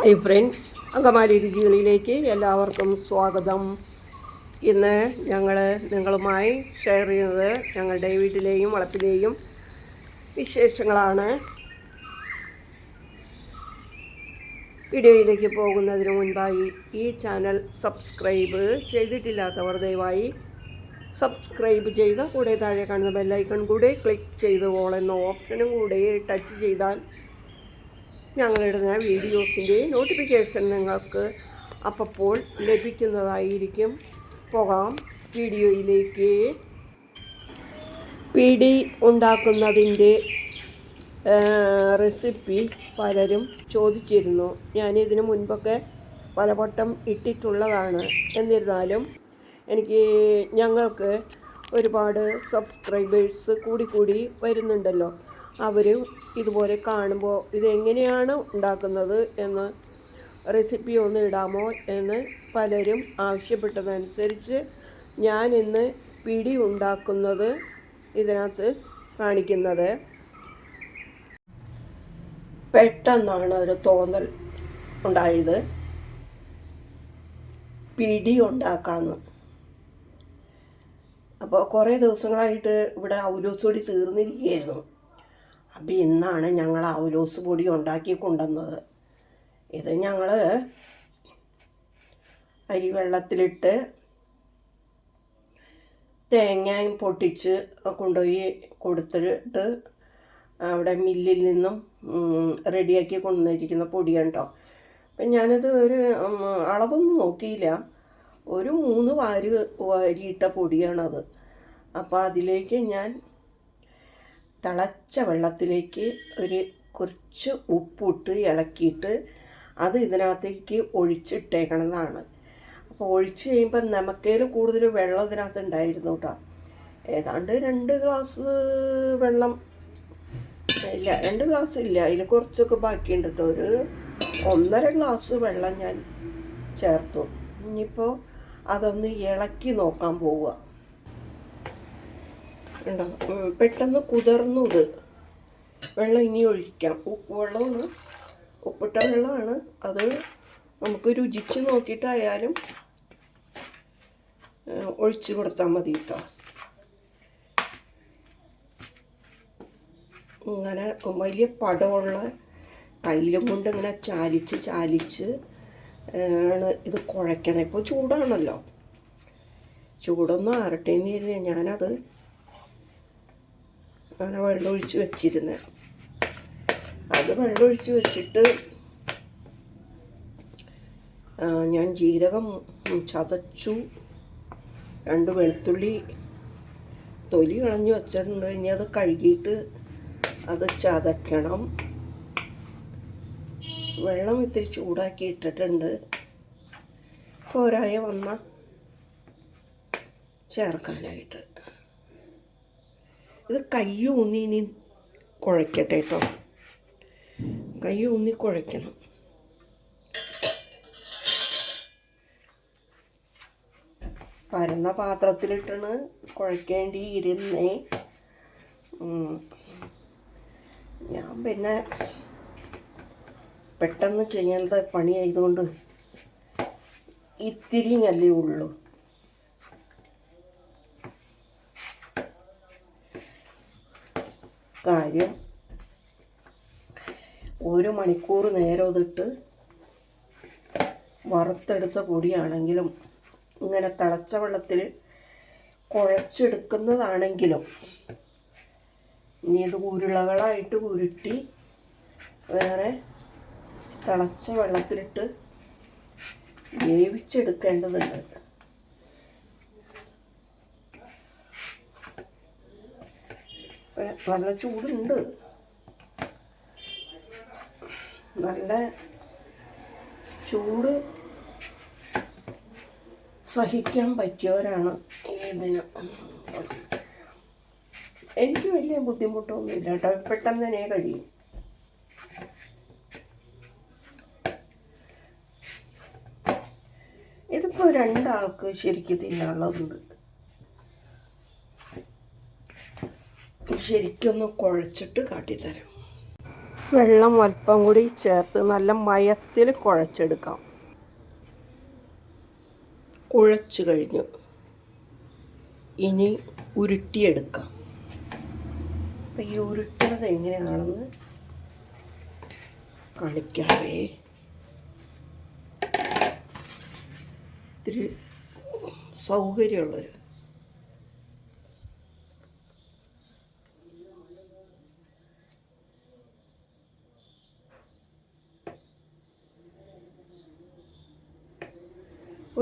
Hi friends Angamaly രുചികളിലേക്ക് എല്ലാവർക്കും സ്വാഗതം. ഇന്ന് ഞങ്ങൾ നിങ്ങളുമായി ഷെയർ ചെയ്യുന്നത് ഞങ്ങളുടെ വീട്ടിലെയും വളപ്പിലെയും വിശേഷങ്ങളാണ്. വീഡിയോയിലേക്ക് പോകുന്നതിന് മുൻപായി ഈ ചാനൽ സബ്സ്ക്രൈബ് ചെയ്തിട്ടില്ലാത്തവർ ദയവായി സബ്സ്ക്രൈബ് ചെയ്യുക. കൂടെ താഴെ കാണുന്ന ബെല്ലൈക്കൺ കൂടെ ക്ലിക്ക് ചെയ്ത് ഓൾ എന്ന ഓപ്ഷനും കൂടെ ടച്ച് ചെയ്താൽ ഞങ്ങളിടുന്ന വീഡിയോസിന്റെ നോട്ടിഫിക്കേഷൻ നിങ്ങൾക്ക് അപ്പോൾ ലഭിക്കുന്നതായിരിക്കും. പോകാം. വീഡിയോയിലേക്ക്. പിടി ഉണ്ടാക്കുന്നതിന്റെ റെസിപ്പി പലരും ചോദിച്ചിരുന്നു. ഞാനിതിന് മുൻപൊക്കെ പലവട്ടം ഇട്ടിട്ടുള്ളതാണ്. എന്നിരുന്നാലും എനിക്ക് ഞങ്ങൾക്ക് ഒരുപാട് സബ്സ്ക്രൈബേഴ്സ് കൂടി കൂടി വരുന്നുണ്ടല്ലോ. അവർ ഇതുപോലെ കാണുമ്പോൾ ഇതെങ്ങനെയാണ് ഉണ്ടാക്കുന്നത് എന്ന് റെസിപ്പി ഒന്ന് ഇടാമോ എന്ന് പലരും ആവശ്യപ്പെട്ടതനുസരിച്ച് ഞാൻ ഇന്ന് പിടി ഉണ്ടാക്കുന്നത് ഇതിനകത്ത് കാണിക്കുന്നത്. പെട്ടെന്നാണ് ഒരു തോന്നൽ ഉണ്ടായത്. പിടി ഉണ്ടാക്കാമെന്ന് അപ്പോൾ കുറേ ദിവസങ്ങളായിട്ട് ഇവിടെ ഔലോസ് തീർന്നിരിക്കുകയായിരുന്നു. അപ്പോൾ ഇന്നാണ് ഞങ്ങൾ ഔലോസ് പൊടി ഉണ്ടാക്കി കൊണ്ടുവന്നത്. ഇത് ഞങ്ങൾ അരി വെള്ളത്തിലിട്ട് തേങ്ങയും പൊട്ടിച്ച് കൊണ്ടുപോയി കൊടുത്തിട്ട് അവിടെ മില്ലിൽ നിന്നും റെഡിയാക്കി കൊണ്ടുവന്നിരിക്കുന്ന പൊടിയാണ് കേട്ടോ അപ്പം ഞാനത് ഒരു അളവൊന്നും നോക്കിയില്ല. ഒരു മൂന്ന് വാര് വാരിയിട്ട പൊടിയാണത്. അപ്പോൾ അതിലേക്ക് ഞാൻ തിളച്ച വെള്ളത്തിലേക്ക് ഒരു കുറച്ച് ഉപ്പിട്ട് ഇളക്കിയിട്ട് അത് ഇതിനകത്തേക്ക് ഒഴിച്ചിട്ടേക്കണതാണ്. അപ്പോൾ ഒഴിച്ച് കഴിയുമ്പോൾ നമുക്കേൽ കൂടുതൽ വെള്ളം ഇതിനകത്ത് ഉണ്ടായിരുന്നു കേട്ടോ ഏതാണ്ട് രണ്ട് ഗ്ലാസ് വെള്ളം ഇല്ല രണ്ട് ഗ്ലാസ് ഇല്ല. അതിൽ കുറച്ചൊക്കെ ബാക്കിയുണ്ട് കേട്ടോ ഒരു ഒന്നര ഗ്ലാസ് വെള്ളം ഞാൻ ചേർത്തു. ഇനിയിപ്പോൾ അതൊന്ന് ഇളക്കി നോക്കാൻ പോവുക. ഉണ്ടോ? പെട്ടെന്ന് കുതിർന്നു ഇത്. വെള്ളം ഇനി ഒഴിക്കാം. ഉപ്പ് വെള്ളമാണ്. ഉപ്പിട്ട വെള്ളമാണ്. അത് നമുക്ക് രുചിച്ച് നോക്കിയിട്ടായാലും ഒഴിച്ച് കൊടുത്താൽ മതി കേട്ടോ ഇങ്ങനെ വലിയ പടമുള്ള കയ്യിലും കൊണ്ട് ഇങ്ങനെ ചാലിച്ച് ചാലിച്ച് ആണ് ഇത് കുഴയ്ക്കണം. ഇപ്പോൾ ചൂടാണല്ലോ. ചൂടൊന്നും ആരട്ടേന്ന് കരുതിയ ഞാനത് അങ്ങനെ വെള്ളമൊഴിച്ച് വെച്ചിരുന്നത് അത് വെള്ളമൊഴിച്ച് വെച്ചിട്ട് ഞാൻ ജീരകം ചതച്ചു. രണ്ട് വെളുത്തുള്ളി തൊലി കളഞ്ഞു വെച്ചിട്ടുണ്ട്. ഇനി അത് കഴുകിയിട്ട് അത് ചതയ്ക്കണം വെള്ളം ഇത്തിരി ചൂടാക്കി ഇട്ടിട്ടുണ്ട്. പോരായ വന്ന ചേർക്കാനായിട്ട്. ഇത് കൈ ഊന്നി ഇനി കുഴയ്ക്കട്ടെ കേട്ടോ കൈ ഊന്നി കുഴയ്ക്കണം പരന്ന പാത്രത്തിലിട്ടാണ് കുഴക്കേണ്ടി ഇരുന്നേ. ഉം. ഞാൻ പിന്നെ പെട്ടെന്ന് ചെയ്യേണ്ട പണിയായതുകൊണ്ട് ഇത്തിരി അല്ലേ ഉള്ളൂ. കാര്യം ഒരു മണിക്കൂർ നേരം ഇതിട്ട് വറുത്തെടുത്ത പൊടിയാണെങ്കിലും ഇങ്ങനെ തിളച്ച വെള്ളത്തിൽ കുഴച്ചെടുക്കുന്നതാണെങ്കിലും ഇനി ഇത് ഉരുളകളായിട്ട് ഉരുട്ടി വേറെ തിളച്ച വെള്ളത്തിലിട്ട് വേവിച്ചെടുക്കേണ്ടതുണ്ട്. നല്ല ചൂടുണ്ട്. നല്ല ചൂട് സഹിക്കാൻ പറ്റിയവരാണ് ഇതിന്. എനിക്ക് വലിയ ബുദ്ധിമുട്ടൊന്നുമില്ല കേട്ടോ. പെട്ടെന്ന് തന്നെ കഴിയും. ഇതിപ്പോൾ രണ്ടാൾക്ക് ശരിക്കും തിന്നാനുള്ളതുണ്ട്. ശരിക്കൊന്ന് കുഴച്ചിട്ട് കാട്ടിത്തരാം. വെള്ളം അല്പം കൂടി ചേർത്ത് നല്ല മയത്തിൽ കുഴച്ചെടുക്കാം. കുഴച്ചു കഴിഞ്ഞു. ഇനി ഉരുട്ടിയെടുക്കാം. അപ്പം ഈ ഉരുട്ടണത് എങ്ങനെയാണെന്ന് കാണിക്കാവേ. ഇത്തിരി സൗകര്യമുള്ളൊരു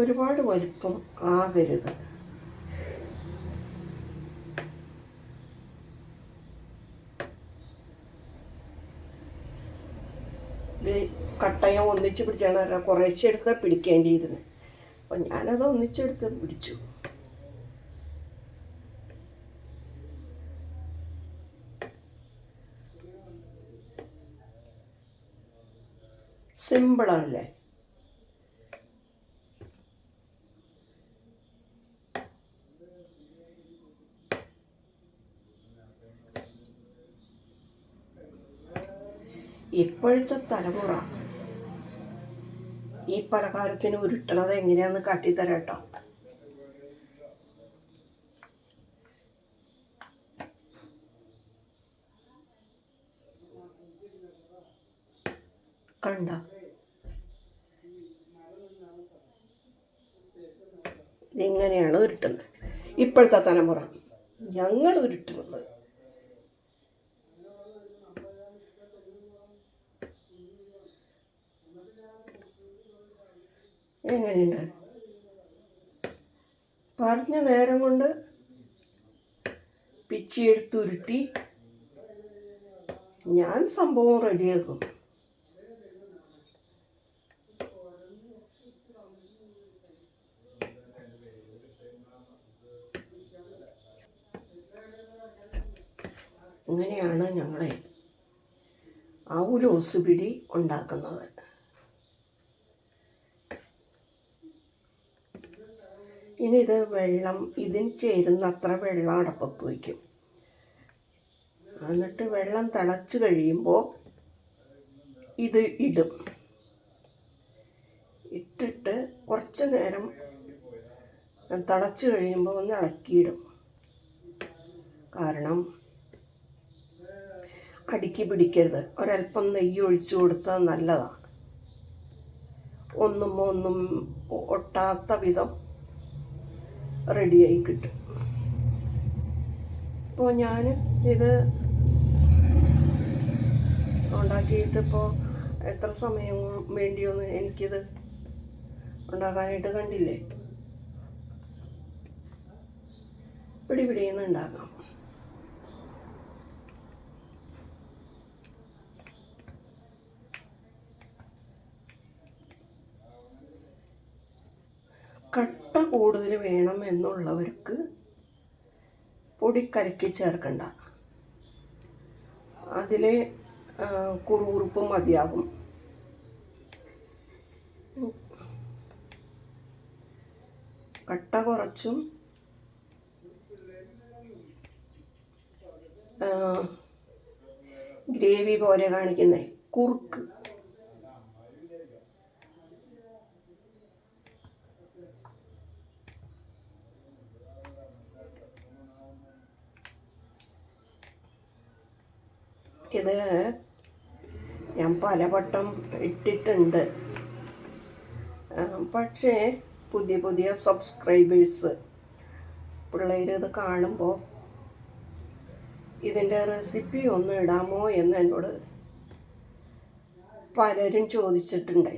ഒരുപാട് വലിപ്പം ആകരുത്. ഇത് കട്ടയം ഒന്നിച്ച് പിടിച്ചാണ് കുറേശ്ശെ എടുത്താൽ പിടിക്കേണ്ടിയിരുന്നത് അപ്പം ഞാനത് ഒന്നിച്ചെടുത്ത് പിടിച്ചു. സിമ്പിളാണല്ലേ ഇപ്പോഴത്തെ തലമുറ ഈ പലഹാരത്തിന് ഉരുട്ടണത് എങ്ങനെയാണെന്ന് കാട്ടിത്തരാം കേട്ടോ കണ്ട? ഇങ്ങനെയാണ് ഉരുട്ടുന്നത്. ഇപ്പോഴത്തെ തലമുറ. ഞങ്ങൾ ഉരുട്ടുന്നത്. എങ്ങനെയുണ്ട്? പറഞ്ഞ നേരം കൊണ്ട് പിച്ചിയെടുത്തുരുട്ടി ഞാൻ സംഭവം റെഡിയാക്കും ഇങ്ങനെയാണ് ഞങ്ങളെ ഒരു പിടി ഉണ്ടാക്കുന്നത്. ഇനി ഇത് വെള്ളം ഇതിന് ചേരുന്ന അത്ര വെള്ളം അടപ്പത്ത് വയ്ക്കും. എന്നിട്ട് വെള്ളം തിളച്ച് കഴിയുമ്പോൾ ഇത് ഇടും. ഇട്ടിട്ട് കുറച്ച് നേരം തിളച്ച് കഴിയുമ്പോൾ ഒന്ന് ഇളക്കിയിടും. കാരണം അടുക്കി പിടിക്കരുത്. ഒരല്പം നെയ്യ് ഒഴിച്ചു കൊടുത്താൽ നല്ലതാണ് ഒന്നും ഒന്നും ഒട്ടാത്ത വിധം റെഡിയായി കിട്ടും. ഇപ്പോൾ ഞാൻ ഇത് ഉണ്ടാക്കിയിട്ട് ഇപ്പോൾ എത്ര സമയം വേണ്ടിയൊന്ന് എനിക്കിത് ഉണ്ടാക്കാനായിട്ട് കണ്ടില്ലേ? പിടി പിടിയെന്ന് ഉണ്ടാക്കാം. കട്ട കൂടുതൽ വേണം എന്നുള്ളവർക്ക് പൊടി കലക്കി ചേർക്കണ്ട. അതിലെ കുറുകുറുപ്പ് മതിയാകും. കട്ട കുറച്ചും ഗ്രേവി പോലെ കാണിക്കുന്നേ. കുറുക്ക്. ഇത് ഞാൻ പലവട്ടം ഇട്ടിട്ടുണ്ട്. പക്ഷേ പുതിയ പുതിയ സബ്സ്ക്രൈബേഴ്സ് പിള്ളേർ ഇത് കാണുമ്പോൾ ഇതിന്റെ റെസിപ്പി ഒന്ന് ഇടാമോ എന്ന് എന്നോട് പലരും ചോദിച്ചിട്ടുണ്ട്.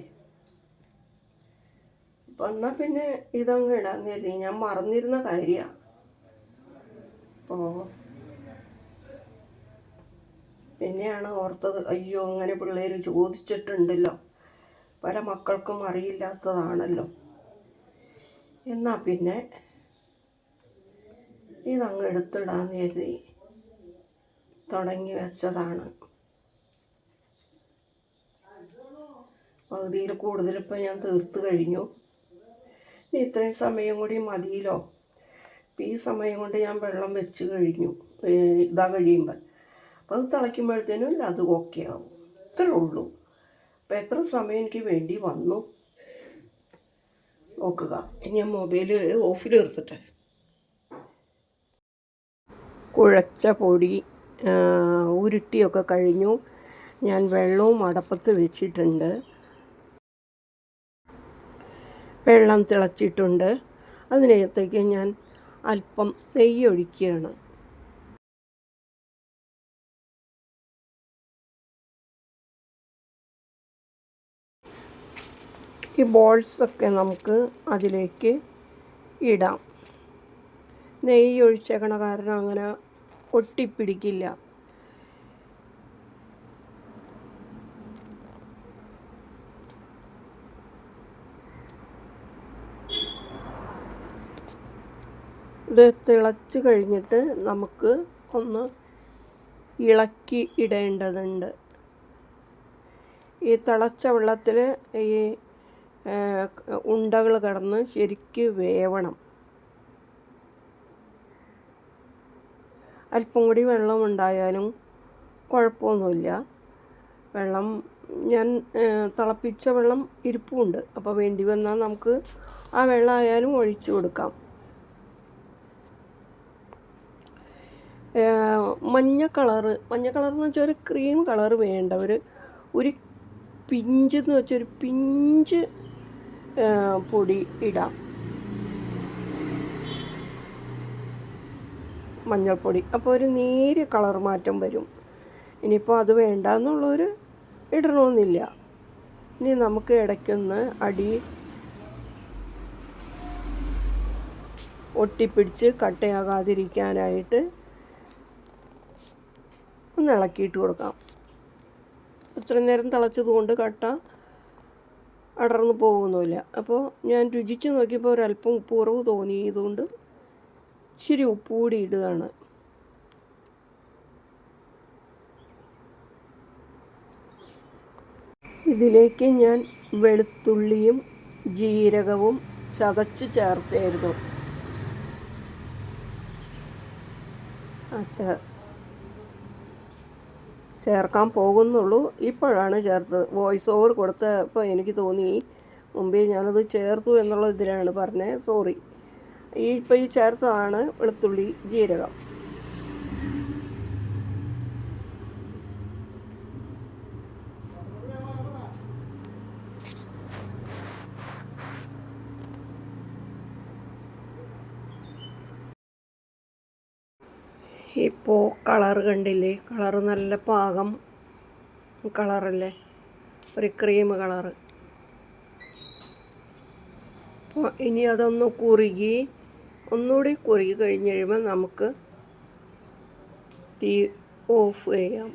അപ്പം എന്നാൽ പിന്നെ ഇതങ്ങ് ഇടാന്ന് കരുതി. ഞാൻ മറന്നിരുന്ന കാര്യമാണ് അപ്പോൾ പിന്നെയാണ് ഓർത്തത് അയ്യോ അങ്ങനെ പിള്ളേർ ചോദിച്ചിട്ടുണ്ടല്ലോ. പല മക്കൾക്കും അറിയില്ലാത്തതാണല്ലോ. എന്നാൽ പിന്നെ ഇതങ്ങ് എടുത്തിടാന്ന് കരുതി തുടങ്ങി വെച്ചതാണ്. പകുതിയിൽ കൂടുതലിപ്പോൾ ഞാൻ തീർത്ത് കഴിഞ്ഞു. ഇനി ഇത്രയും സമയം കൂടി മതിയിലോ ഈ സമയം കൊണ്ട് ഞാൻ വെള്ളം വെച്ച് കഴിഞ്ഞു. ഇതാ കഴിയുമ്പോൾ അപ്പോൾ അത് തിളയ്ക്കുമ്പോഴത്തേനും അത് ഓക്കെ ആവും. ഇത്രേ ഉള്ളൂ. അപ്പം എത്ര സമയം എനിക്ക് വേണ്ടി വന്നു? നോക്കുക. ഞാൻ മൊബൈൽ ഓഫിൽ നിർത്തട്ടെ. കുഴച്ച പൊടി ഉരുട്ടിയൊക്കെ കഴിഞ്ഞു. ഞാൻ വെള്ളവും അടപ്പത്ത് വെച്ചിട്ടുണ്ട്. വെള്ളം തിളച്ചിട്ടുണ്ട്. അതിനകത്തേക്ക് ഞാൻ അല്പം നെയ്യ് ഒഴിക്കുകയാണ് ഈ ബോൾസൊക്കെ നമുക്ക് അതിലേക്ക് ഇടാം. നെയ്യ് ഒഴിച്ചേക്കണ കാരണം അങ്ങനെ ഒട്ടിപ്പിടിക്കില്ല. ഇത് തിളച്ച് കഴിഞ്ഞിട്ട് നമുക്ക് ഒന്ന് ഇളക്കി ഇടേണ്ടതുണ്ട്. ഈ തിളച്ച വെള്ളത്തിൽ ഈ ഉണ്ടകൾ കടന്ന് ശരിക്ക് വേവണം. അല്പം കൂടി വെള്ളം ഉണ്ടായാലും കുഴപ്പമൊന്നുമില്ല. വെള്ളം ഞാൻ തിളപ്പിച്ച വെള്ളം ഇരിപ്പുണ്ട്. അപ്പോൾ വേണ്ടി വന്നാൽ നമുക്ക് ആ വെള്ളം ആയാലും ഒഴിച്ചു കൊടുക്കാം. മഞ്ഞ കളറ് മഞ്ഞ കളർ എന്ന് വെച്ചാൽ ഒരു ക്രീം കളർ വേണ്ട. ഒരു ഒരു പിഞ്ച് എന്ന് വെച്ചാൽ ഒരു പിഞ്ച് പൊടി ഇടാം. മഞ്ഞൾപ്പൊടി. അപ്പോൾ ഒരു നേരിയ കളർ മാറ്റം വരും. ഇനിയിപ്പോൾ അത് വേണ്ട എന്നുള്ളൊരു ഇടണമെന്നില്ല ഇനി നമുക്ക് ഇടയ്ക്കൊന്ന് അടി ഒട്ടിപ്പിടിച്ച് കട്ടയാകാതിരിക്കാനായിട്ട് ഒന്ന് ഇളക്കിയിട്ട് കൊടുക്കാം. ഇത്രയും നേരം തിളച്ചത് കൊണ്ട് കട്ട അടർന്നു പോകുന്നില്ല അപ്പോൾ ഞാൻ രുചിച്ച് നോക്കിയപ്പോൾ ഒരല്പം ഉപ്പ് കുറവ് തോന്നിയതുകൊണ്ട് ഇച്ചിരി ഉപ്പ് കൂടി ഇടുകയാണ് ഇതിലേക്ക് ഞാൻ വെളുത്തുള്ളിയും ജീരകവും ചതച്ച് ചേർത്തായിരുന്നു. ആ ചേർക്കാൻ പോകുന്നുള്ളൂ. ഇപ്പോഴാണ് ചേർത്തത്. വോയിസ് ഓവർ കൊടുത്തപ്പോൾ എനിക്ക് തോന്നി മുമ്പേ ഞാനത് ചേർത്തു എന്നുള്ള ഇതിലാണ് പറഞ്ഞത്. സോറി ഈ ഇപ്പോൾ ഈ ചേർത്തതാണ് വെളുത്തുള്ളി ജീരകം. ഇപ്പോൾ കളർ കണ്ടില്ലേ? കളർ നല്ല പാകം കളറല്ലേ ഒരു ക്രീം കളർ അപ്പോൾ ഇനി അതൊന്ന് കുറുകി ഒന്നുകൂടി കുറുകി കഴിഞ്ഞ് കഴിയുമ്പോൾ നമുക്ക് തീ ഓഫ് ചെയ്യാം.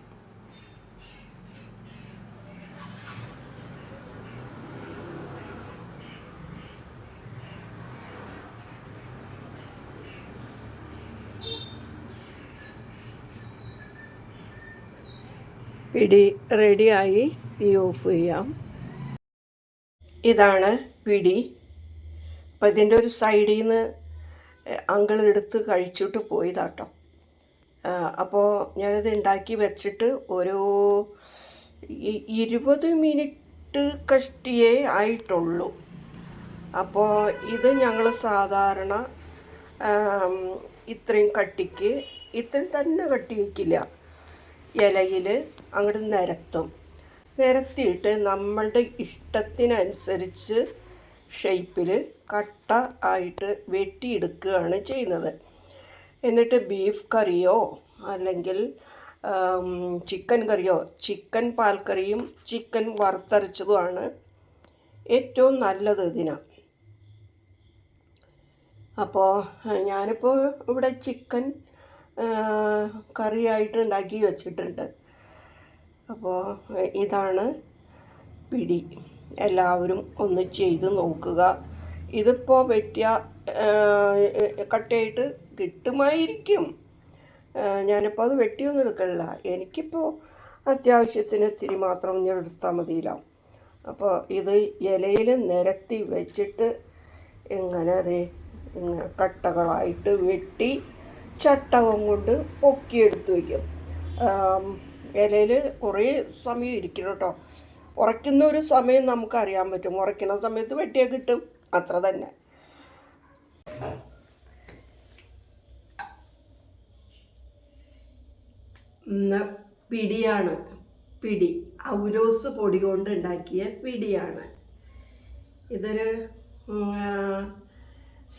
പിടി റെഡിയായി തീ ഓഫ് ചെയ്യാം. ഇതാണ് പിടി. അപ്പം ഇതിന്റെ ഒരു സൈഡിൽ നിന്ന് അങ്കിൾ എടുത്ത് കഴിച്ചിട്ട് പോയതാട്ടോ. അപ്പോൾ ഞാനിത് ഉണ്ടാക്കി വെച്ചിട്ട് ഒരു ഇരുപത് മിനിറ്റ് കഷ്ടിയേ ആയിട്ടുള്ളൂ. അപ്പോൾ ഇത് ഞങ്ങൾ സാധാരണ ഇത്രയും കട്ടിക്ക് ഇത്രയും തന്നെ കട്ടി വയ്ക്കില്ല ഇലയിൽ അങ്ങോട്ട് നിരത്തും. നിരത്തിയിട്ട് നമ്മളുടെ ഇഷ്ടത്തിനനുസരിച്ച് ഷേപ്പിൽ കട്ട ആയിട്ട് വെട്ടിയെടുക്കുകയാണ് ചെയ്യുന്നത്. എന്നിട്ട് ബീഫ് കറിയോ അല്ലെങ്കിൽ ചിക്കൻ കറിയോ ചിക്കൻ പാൽക്കറിയും ചിക്കൻ വറുത്തരച്ചതുമാണ് ഏറ്റവും നല്ലത് ഇതിനാണ് അപ്പോൾ ഞാനിപ്പോൾ ഇവിടെ ചിക്കൻ കറിയായിട്ട് ഉണ്ടാക്കി വെച്ചിട്ടുണ്ട്. അപ്പോൾ ഇതാണ് പിടി. എല്ലാവരും ഒന്ന് ചെയ്ത് നോക്കുക. ഇതിപ്പോൾ വെട്ടിയ കട്ടയായിട്ട് കിട്ടുമായിരിക്കും. ഞാനിപ്പോൾ അത് വെട്ടിയൊന്നും എടുക്കണില്ല. എനിക്കിപ്പോൾ അത്യാവശ്യത്തിന് ഇത്തിരി മാത്രം ഞാൻ എടുത്താൽ മതിയില്ല. അപ്പോൾ ഇത് ഇലയിൽ നിരത്തി വെച്ചിട്ട് ഇങ്ങനെ അതെ കട്ടകളായിട്ട് വെട്ടി ചട്ടകം കൊണ്ട് പൊക്കിയെടുത്ത് വയ്ക്കും. ഇലയിൽ കുറേ സമയം ഇരിക്കണം കേട്ടോ. ഉറയ്ക്കുന്ന ഒരു സമയം നമുക്കറിയാൻ പറ്റും. ഉറയ്ക്കുന്ന സമയത്ത് വെട്ടിയാൽ കിട്ടും. അത്ര തന്നെ. പിടിയാണ്. പിടി. ഔരോസ് പൊടി കൊണ്ട് ഉണ്ടാക്കിയ പിടിയാണ്. ഇതൊരു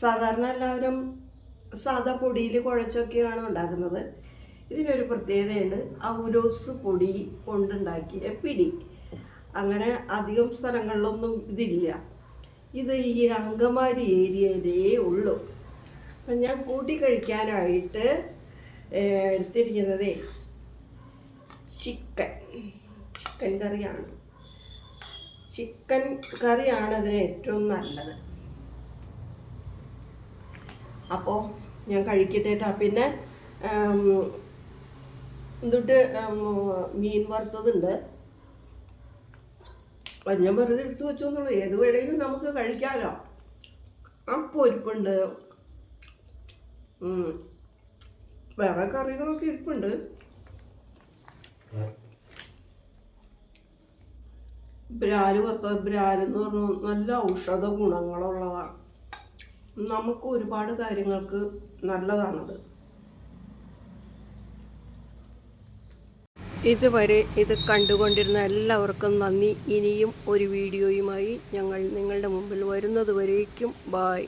സാധാരണ എല്ലാവരും സാധാ പൊടിയിൽ കുഴച്ചൊക്കെയാണ് ഉണ്ടാക്കുന്നത്. ഇതിനൊരു പ്രത്യേകതയാണ് ഔരോസ് പൊടി കൊണ്ടുണ്ടാക്കിയ പിടി. അങ്ങനെ അധികം സ്ഥലങ്ങളിലൊന്നും ഇതില്ല. ഇത് ഈ അങ്കമാരി ഏരിയയിലേ ഉള്ളൂ. അപ്പം ഞാൻ കൂട്ടി കഴിക്കാനായിട്ട് എടുത്തിരിക്കുന്നതേ ചിക്കൻ. ചിക്കൻ കറിയാണ്. ചിക്കൻ കറിയാണ് അതിന് ഏറ്റവും നല്ലത്. അപ്പോൾ ഞാൻ കഴിക്കട്ടെ കേട്ടോ പിന്നെ എന്നിട്ട് മീൻ വറുത്തതുണ്ട്. ഞാൻ വെറുതെ എടുത്തു വെച്ചു എന്നുള്ളൂ ഏത് വേണമെങ്കിലും നമുക്ക് കഴിക്കാമല്ലോ ആ പൊരിപ്പുണ്ട്. വേറെ കറികളൊക്കെ ഇരിപ്പുണ്ട്. ബ്രാൽ വറുത്തത്. ബ്രാലെന്ന് പറഞ്ഞു നല്ല ഔഷധ ഗുണങ്ങളുള്ളതാണ് നമുക്ക് ഒരുപാട് കാര്യങ്ങൾക്ക് നല്ലതാണത്. ഇതുവരെ ഇത് കണ്ടുകൊണ്ടിരുന്ന എല്ലാവർക്കും നന്ദി. ഇനിയും ഒരു വീഡിയോയുമായി ഞങ്ങൾ നിങ്ങളുടെ മുമ്പിൽ വരുന്നതുവരേക്കും ബായ്